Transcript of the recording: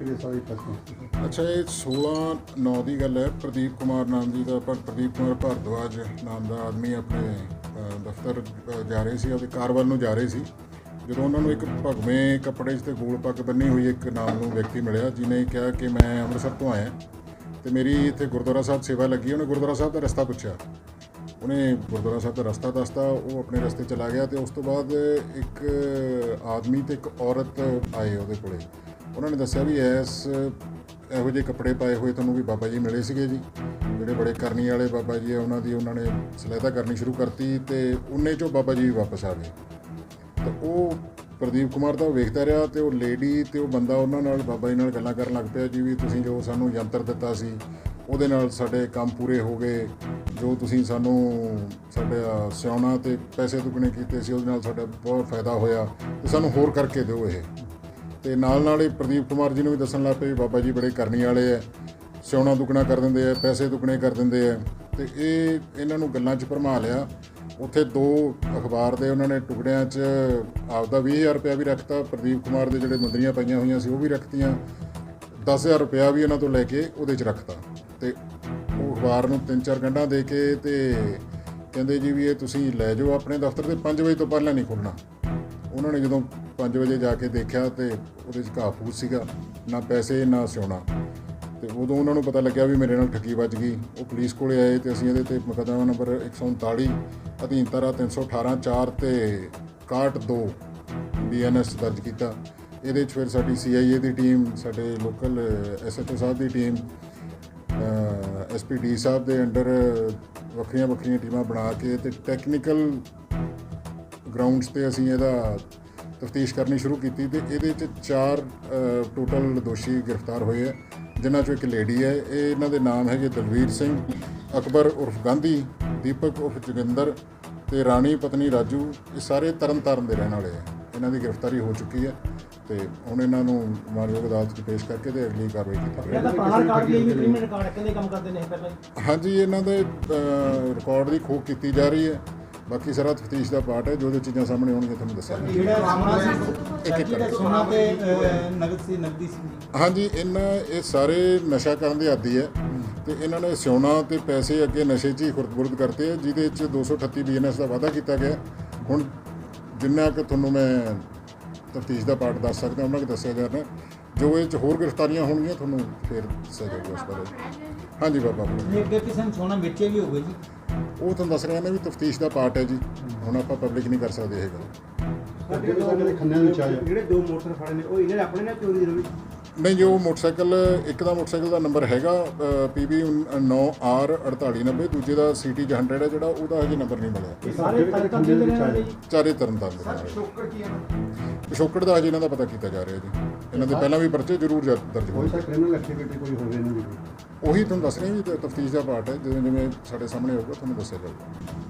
ਮੋਟੀ ਦੇ ਸਾਰੀ ਅੱਛਾ ਇਹ 16 9 ਦੀ ਗੱਲ ਹੈ। ਪ੍ਰਦੀਪ ਕੁਮਾਰ ਨਾਮ ਜੀ ਦਾ ਪਰ ਪ੍ਰਦੀਪ ਕੁਮਾਰ ਭਾਰਦਵਾਜ ਨਾਮ ਦਾ ਆਦਮੀ ਆਪਣੇ ਅ, ਦਫ਼ਤਰ ਅ, ਜਾ ਰਹੇ ਸੀ ਉਹਦੇ ਕਾਰ ਵੱਲ ਨੂੰ ਜਾ ਰਹੇ ਸੀ। ਜਦੋਂ ਉਹਨਾਂ ਨੂੰ ਇੱਕ ਭਗਵੇਂ ਕੱਪੜੇ 'ਚ ਤੇ ਗੋਲ ਪੱਗ ਬੰਨੀ ਹੋਈ ਇੱਕ ਨਾਮ ਨੂੰ ਵਿਅਕਤੀ ਮਿਲਿਆ ਜਿਨੇ ਕਿਹਾ ਕਿ ਮੈਂ ਅੰਮ੍ਰਿਤਸਰ ਤੋਂ ਆਇਆ। ਤੇ ਮੇਰੀ ਇੱਥੇ ਗੁਰਦੁਆਰਾ ਸਾਹਿਬ ਸੇਵਾ ਲੱਗੀ ਉਹਨੇ ਗੁਰਦੁਆਰਾ ਸਾਹਿਬ ਦਾ ਰਸਤਾ ਪੁੱਛਿਆ। ਉਹਨੇ ਗੁਰਦੁਆਰਾ ਸਾਹਿਬ ਦਾ ਰਸਤਾ ਦੱਸਤਾ ਉਹ ਆਪਣੇ ਰਸਤੇ ਚਲਾ ਗਿਆ ਤੇ ਉਸ ਤੋਂ ਬਾਅਦ ਇੱਕ ਆਦਮੀ ਤੇ ਇੱਕ ਔਰਤ ਆਏ ਉਹਦੇ ਕੋਲੇ। ਉਹਨਾਂ ਨੇ ਦੱਸਿਆ ਵੀ ਐਸ ਇਹੋ ਜਿਹੇ ਕੱਪੜੇ ਪਾਏ ਹੋਏ ਤੁਹਾਨੂੰ ਵੀ ਬਾਬਾ ਜੀ ਮਿਲੇ ਸੀਗੇ ਜੀ। ਜਿਹੜੇ ਬੜੇ ਕਰਨੀ ਵਾਲੇ ਬਾਬਾ ਜੀ ਆ, ਉਹਨਾਂ ਦੀ ਉਹਨਾਂ ਨੇ ਸਲਾਹਤਾ ਕਰਨੀ ਸ਼ੁਰੂ ਕਰਤੀ ਤੇ ਉਹਨੇ ਚੋਂ ਬਾਬਾ ਜੀ ਵੀ ਵਾਪਸ ਆ ਗਏ। ਤਾਂ ਉਹ ਪ੍ਰਦੀਪ ਕੁਮਾਰ ਤਾਂ ਉਹ ਵੇਖਦਾ ਰਿਹਾ ਤੇ ਉਹ ਲੇਡੀ ਤੇ ਉਹ ਬੰਦਾ ਉਹਨਾਂ ਨਾਲ, ਬਾਬਾ ਜੀ ਨਾਲ ਗੱਲਾਂ ਕਰਨ ਲੱਗ ਪਿਆ ਜੀ ਵੀ ਤੁਸੀਂ ਜੋ ਸਾਨੂੰ ਯੰਤਰ ਦਿੱਤਾ ਸੀ, ਉਹਦੇ ਨਾਲ ਸਾਡੇ ਕੰਮ ਪੂਰੇ ਹੋ ਗਏ। ਜੋ ਤੁਸੀਂ ਸਾਨੂੰ ਸਾਡੇ ਸਿਆਉਣਾ ਤੇ ਪੈਸੇ ਦੁੱਗਣੇ ਕੀਤੇ ਸੀ, ਉਹਦੇ ਨਾਲ ਸਾਡਾ ਬਹੁਤ ਫਾਇਦਾ ਹੋਇਆ। ਤੇ ਸਾਨੂੰ ਹੋਰ ਕਰਕੇ ਦਿਓ ਇਹ। ਤੇ ਨਾਲ ਨਾਲ ਹੀ ਪ੍ਰਦੀਪ ਕੁਮਾਰ ਜੀ ਨੂੰ ਵੀ ਦੱਸਣ ਲੱਗ ਪਏ ਵੀ ਬਾਬਾ ਜੀ ਬੜੇ ਕਰਨੀ ਵਾਲੇ ਆ ਸਿਉਣਾ ਦੁੱਗਣਾ ਕਰ ਦਿੰਦੇ ਆ ਪੈਸੇ ਦੁੱਗਣੇ ਕਰ ਦਿੰਦੇ ਆ ਤੇ ਇਹ ਇਹਨਾਂ ਨੂੰ ਗੱਲਾਂ 'ਚ ਭਰਮਾ ਲਿਆ। ਉੱਥੇ ਦੋ ਅਖਬਾਰ ਦੇ ਉਹਨਾਂ ਨੇ ਟੁਕੜਿਆਂ 'ਚ ਆਪਦਾ 20000 ਰੁਪਇਆ ਵੀ ਰੱਖਤਾ, ਪ੍ਰਦੀਪ ਕੁਮਾਰ ਦੇ ਜਿਹੜੇ ਮੁੰਦਰੀਆਂ ਪਈਆਂ ਹੋਈਆਂ ਸੀ ਉਹ ਵੀ ਰੱਖਤੀਆਂ। 10000 ਰੁਪਇਆ ਵੀ ਉਹਨਾਂ ਤੋਂ ਲੈ ਕੇ ਉਹਦੇ 'ਚ ਰੱਖਤਾ। ਤੇ ਉਹ ਅਖਬਾਰ ਨੂੰ ਤਿੰਨ ਚਾਰ ਗੰਢਾਂ ਦੇ ਕੇ ਤੇ ਕਹਿੰਦੇ ਜੀ ਵੀ ਇਹ ਤੁਸੀਂ ਲੈ ਜਾਓ ਆਪਣੇ ਦਫ਼ਤਰ ਤੇ 5 ਵਜੇ ਤੋਂ ਪਹਿਲਾਂ ਨਹੀਂ ਖੁੱਲਣਾ। ਉਹਨਾਂ ਨੇ ਜਦੋਂ 5 ਵਜੇ ਜਾ ਕੇ ਦੇਖਿਆ ਤੇ ਉਹਦੇ 'ਚ ਘਾਹ ਫੂਸ ਸੀਗਾ, ਨਾ ਪੈਸੇ, ਨਾ ਸਿਉਣਾ। ਤੇ ਉਦੋਂ ਉਹਨਾਂ ਨੂੰ ਪਤਾ ਲੱਗਿਆ ਵੀ ਮੇਰੇ ਨਾਲ ਠੱਗੀ ਵੱਜ ਗਈ। ਉਹ ਪੁਲਿਸ ਕੋਲੇ ਆਏ ਤੇ ਅਸੀਂ ਇਹਦੇ ਤੇ ਮੁਕੱਦਮਾ ਨੰਬਰ 139 ਅਧੀਨ ਧਾਰਾ 318 4 ਤੇ 62 ਬੀਐਨਐਸ ਦਰਜ ਕੀਤਾ। ਇਹਦੇ 'ਚ ਫਿਰ ਸਾਡੀ ਸੀਆਈਏ ਦੀ ਟੀਮ, ਸਾਡੇ ਲੋਕਲ ਐਸਐਚਓ ਸਾਹਿਬ ਦੀ ਟੀਮ ਐਸਪੀਡੀ ਸਾਹਿਬ ਦੇ ਅੰਡਰ ਵੱਖਰੀਆਂ ਵੱਖਰੀਆਂ ਟੀਮਾਂ ਬਣਾ ਕੇ ਤੇ ਟੈਕਨੀਕਲ ਗਰਾਊਂਡਸ ਤੇ ਅਸੀਂ ਇਹਦਾ ਤਫਤੀਸ਼ ਕਰਨੀ ਸ਼ੁਰੂ ਕੀਤੀ ਤੇ ਇਹਦੇ ਚ ਚਾਰ ਟੋਟਲ ਦੋਸ਼ੀ ਗ੍ਰਿਫਤਾਰ ਹੋਏ ਆ ਜਿਨ੍ਹਾਂ ਚੋਂ ਇੱਕ ਲੇਡੀ ਹੈ। ਇਹ ਇਹਨਾਂ ਦੇ ਨਾਮ ਹੈਗੇ ਦਲਵੀਰ ਸਿੰਘ ਅਕਬਰ ਉਰਫ ਗਾਂਧੀ ਦੀਪਕ ਉਰਫ ਜੋਗਿੰਦਰ ਤੇ ਰਾਣੀ ਪਤਨੀ ਰਾਜੂ। ਇਹ ਸਾਰੇ ਤਰਨਤਾਰਨ ਦੇ ਰਹਿਣ ਵਾਲੇ ਆ। ਇਹਨਾਂ ਦੀ ਗ੍ਰਿਫਤਾਰੀ ਹੋ ਚੁੱਕੀ ਹੈ ਤੇ ਹੁਣ ਇਹਨਾਂ ਨੂੰ ਮਾਨਯੋਗ ਅਦਾਲਤ 'ਚ ਪੇਸ਼ ਕਰਕੇ ਤੇ ਅਗਲੀ ਕਾਰਵਾਈ ਕੀਤੀ ਜਾਵੇਗੀ ਕਹਿੰਦਾ ਪੁਰਾਣਾ ਰਿਕਾਰਡ ਲਈ ਵੀ ਕ੍ਰਿਮੀਨਲ ਰਿਕਾਰਡ ਕਹਿੰਦੇ ਕੰਮ ਕਰਦੇ ਨੇ ਇਹ ਪਹਿਲਾਂ ਹੀ। ਹਾਂਜੀ ਇਹਨਾਂ ਦੇ ਰਿਕਾਰਡ ਦੀ ਖੋਜ ਕੀਤੀ ਜਾ ਰਹੀ ਹੈ। ਬਾਕੀ ਸਾਰਾ ਤਫਤੀਸ਼ ਦਾ ਪਾਰਟ ਹੈ ਜੋ ਜੋ ਚੀਜ਼ਾਂ ਸਾਹਮਣੇ ਆਉਣਗੀਆਂ ਤੁਹਾਨੂੰ ਦੱਸਾਂਗੇ। ਜਿਹੜਾ ਸੋਨਾ ਇੱਕ ਸੀ ਇੱਕ ਜਿਹੜਾ ਸੋਨਾ ਤੇ ਨਗਦ ਸੀ ਨਗਦੀ ਸੀ। ਹਾਂਜੀ ਇਹਨਾਂ ਇਹ ਸਾਰੇ ਨਸ਼ਾ ਕਰਨ ਦੇ ਆਦੀ ਹੈ। ਤੇ ਇਹਨਾਂ ਨੇ ਸਿਉਣਾ ਤੇ ਪੈਸੇ ਅੱਗੇ ਨਸ਼ੇ 'ਚ ਹੀ ਖੁਰਦ-ਬੁਰਦ ਕਰਤੇ ਆ ਜਿਹਦੇ 'ਚ 238 ਬੀਐਨਐਸ ਦਾ ਵਾਅਦਾ ਕੀਤਾ ਗਿਆ। ਹੁਣ ਜਿੰਨਾ ਕਿ ਤੁਹਾਨੂੰ ਮੈਂ ਤਫਤੀਸ਼ ਦਾ ਪਾਰਟ ਦੱਸ ਸਕਦਾ ਉਹਨਾਂ ਕਿ ਦੱਸਿਆ ਜਾ ਰਿਹਾ। ਜੋ ਇਹ 'ਚ ਹੋਰ ਗ੍ਰਿਫਤਾਰੀਆਂ ਹੋਣਗੀਆਂ ਤੁਹਾਨੂੰ ਫਿਰ ਦੱਸਿਆ ਜਾਊਗਾ ਇਸ ਬਾਰੇ। ਹਾਂਜੀ ਬਾਬਾ। ਇਹ ਅੱਗੇ ਕਿਸੇ ਨੂੰ ਸੋਨਾ ਵੇਚੇ ਵੀ ਹੋਵੇ ਜੀ। ਉਹ ਤੁਹਾਨੂੰ ਦੱਸ ਰਿਹਾ ਨਾ ਵੀ ਤਫਤੀਸ਼ ਦਾ ਪਾਰਟ ਹੈ ਜੀ। ਹੁਣ ਆਪਾਂ ਪਬਲਿਕ ਨਹੀਂ ਕਰ ਸਕਦੇ ਇਹ ਗੱਲ ਜਿਹੜੇ ਸਾਡੇ ਖੰਨਿਆਂ ਵਿੱਚ ਆ ਜਾ ਜਿਹੜੇ ਦੋ ਮੋਟਰ ਫੜੇ ਨੇ ਉਹ ਇਹਨਾਂ ਦੇ ਆਪਣੇ ਨੇ ਚੋਰੀ ਦੀ ਰਵੀ ਨਹੀਂ ਜੋ ਮੋਟਰਸਾਈਕਲ ਇੱਕ ਦਾ ਮੋਟਰਸਾਈਕਲ ਦਾ ਨੰਬਰ ਹੈਗਾ PB 9R4890 ਦੂਜੇ ਦਾ CT 100 ਹੈ ਜਿਹੜਾ ਉਹਦਾ ਹਜੇ ਨੰਬਰ ਨਹੀਂ ਮਿਲਿਆ। ਸਾਰੇ ਦੇ ਚਾਰੇ ਤਰਨਤਾਰਨ ਦੇ ਕੀ ਹੈ? ਪਿਛੋਕੜ ਦਾ ਹਜੇ ਇਹਨਾਂ ਦਾ ਪਤਾ ਕੀਤਾ ਜਾ ਰਿਹਾ ਜੀ। ਇਹਨਾਂ ਦੇ ਪਹਿਲਾਂ ਵੀ ਪਰਚੇ ਜ਼ਰੂਰ ਦਰਜ ਕੋਈ ਹੋਏ ਸਾ ਕ੍ਰਿਮੀਨਲ ਐਕਟੀਵਿਟੀ ਕੋਈ ਹੋਵੇ ਦੀ। ਉਹੀ ਤੁਹਾਨੂੰ ਦੱਸ ਰਹੇ ਵੀ ਤਫਤੀਸ਼ ਦਾ ਪਾਰਟ ਹੈ ਜਿਵੇਂ ਜਿਵੇਂ ਸਾਡੇ ਸਾਹਮਣੇ ਆਊਗਾ, ਤੁਹਾਨੂੰ ਦੱਸਿਆ ਜਾਊਗਾ।